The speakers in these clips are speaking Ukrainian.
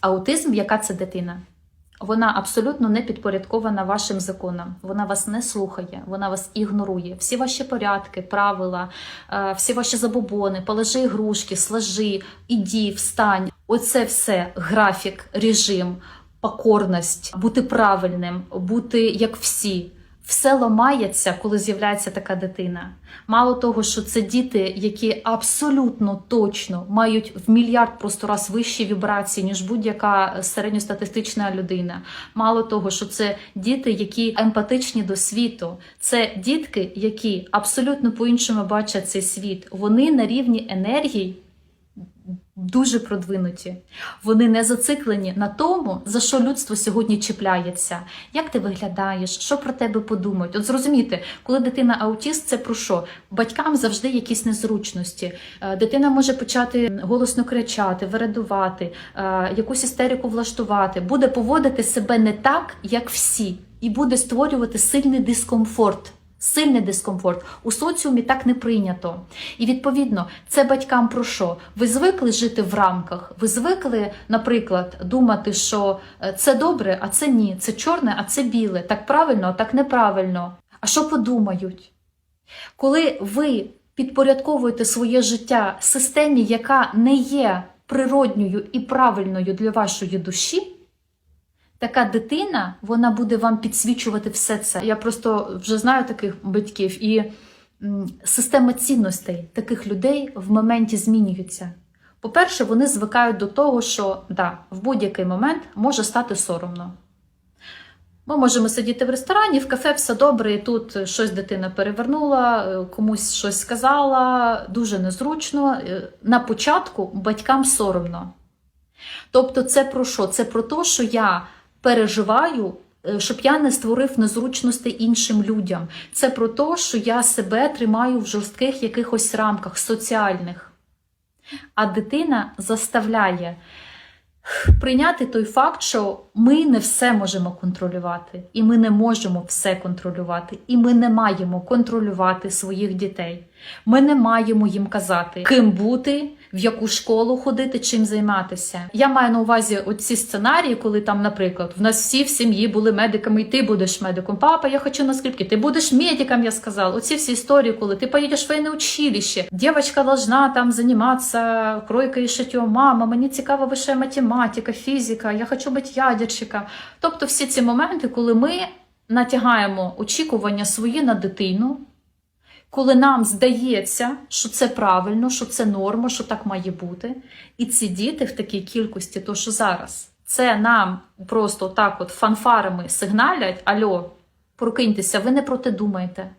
Аутизм, яка це дитина? Вона абсолютно не підпорядкована вашим законам. Вона вас не слухає, вона вас ігнорує. Всі ваші порядки, правила, е, всі ваші забобони, положи ігрушки, сложи, іди, встань. Оце все графік, режим, покорність, бути правильним, бути як всі. Все ламається, коли з'являється така дитина. Мало того, що це діти, які абсолютно точно мають в мільярд просто раз вищі вібрації, ніж будь-яка середньостатистична людина. Мало того, що це діти, які емпатичні до світу. Це дітки, які абсолютно по-іншому бачать цей світ. Вони на рівні енергії дуже продвинуті. Вони не зациклені на тому, за що людство сьогодні чіпляється. Як ти виглядаєш, що про тебе подумають? От зрозумійте, коли дитина аутіст, це про що? Батькам завжди якісь незручності. Е, Дитина може почати голосно кричати, вередувати, е, якусь істерику влаштувати, буде поводити себе не так, як всі, і буде створювати сильний дискомфорт. Сильний дискомфорт у соціумі так не прийнято. І відповідно, це батькам про що? Ви звикли жити в рамках. Ви звикли, наприклад, думати, що е, це добре, а це ні, це чорне, а це біле. Так правильно, а так неправильно. А що подумають? Коли ви підпорядковуєте своє життя системі, яка не є природньою і правильною для вашої душі, така дитина вона буде вам підсвічувати все це. Я просто вже знаю таких батьків, і система цінностей таких людей в моменті змінюється. По-перше, вони звикають до того, що да, в будь-який момент може стати соромно. Ми можемо сидіти в ресторані, в кафе все добре, і тут щось дитина перевернула, е, комусь щось сказала, дуже незручно. Е, На початку батькам соромно. Тобто, це про що? Це про те, що я переживаю, е, щоб я не створив незручності іншим людям. Це про те, що я себе тримаю в жорстких якихось рамках соціальних. А дитина заставляє прийняти той факт, що ми не все можемо контролювати, і ми не можемо все контролювати, і ми не маємо контролювати своїх дітей. Ми не маємо їм казати, ким бути, в яку школу ходити, чим займатися. Я маю на увазі оці сценарії, коли там, наприклад, в нас всі в сім'ї були медиками, і ти будеш медиком. Папа, я хочу на скрипки, ти будеш медиком, я сказав. Оці всі історії, коли ти поїдеш в воєнне училище, дівчинка должна там займатися кройкою і шиттям. Мама, мені цікава лише математика, фізика, я хочу бути ядерщиком. Тобто всі ці моменти, коли ми натягаємо очікування свої на дитину коли нам здається, що це правильно, що це норма, що так має бути. І ці діти в такій кількості, то що зараз, це нам просто так от фанфарами сигналять: Альо, прокиньтеся, ви не про те думаєте.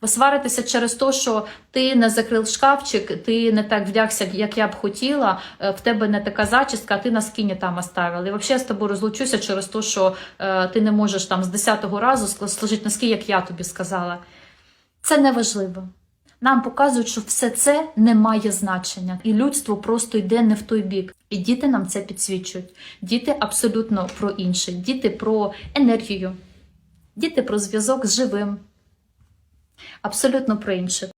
Ви сваритеся через те, що ти не закрив шкафчик, ти не так вдягся, як я б хотіла, е, в тебе не така зачіска, а ти на скіні там оставила. І взагалі з тобою розлучуся через те, що е, ти не можеш там з 10-го разу сложити носки, як я тобі сказала. Це не важливо. Нам показують, що все це не має значення, і людство просто йде не в той бік. І діти нам це підсвічують. Діти абсолютно про інше. Діти про енергію, діти про зв'язок з живим. Абсолютно про інше.